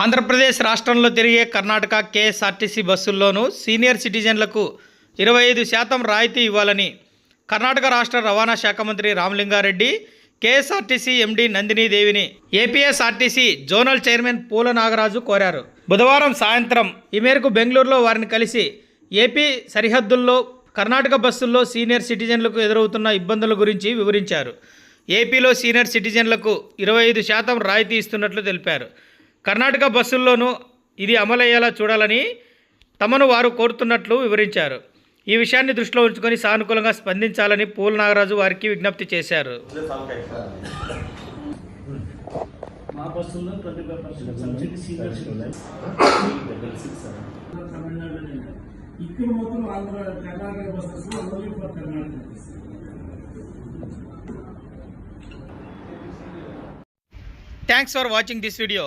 ఆంధ్రప్రదేశ్ రాష్ట్రంలో తిరిగే కర్ణాటక కేఎస్ఆర్టీసీ బస్సుల్లోనూ సీనియర్ సిటిజన్లకు ఇరవై ఐదు శాతం రాయితీ ఇవ్వాలని కర్ణాటక రాష్ట్ర రవాణా శాఖ మంత్రి Ramalinga Reddy KSRTC MD నందినీదేవిని APSRTC zonal chairman Poola Nagaraju కోరారు. బుధవారం సాయంత్రం ఈ మేరకు బెంగళూరులో వారిని కలిసి ఏపీ సరిహద్దుల్లో కర్ణాటక బస్సుల్లో సీనియర్ సిటిజన్లకు ఎదురవుతున్న ఇబ్బందుల గురించి వివరించారు. ఏపీలో సీనియర్ సిటిజన్లకు ఇరవై ఐదు శాతం రాయితీ ఇస్తున్నట్లు తెలిపారు. కర్ణాటక బస్సుల్లోనూ ఇది అమలయ్యేలా చూడాలని తమను వారు కోరుతున్నట్లు వివరించారు. ఈ విషయాన్ని దృష్టిలో ఉంచుకొని సానుకూలంగా స్పందించాలని పూల నాగరాజు వారికి విజ్ఞప్తి చేశారు. మా బస్సుల్లో twenty five percent subsidy senior citizen Tamil Nadu ఇక్కడ మొత్తం Andhra Karnataka buses only for Karnataka buses thanks for watching this video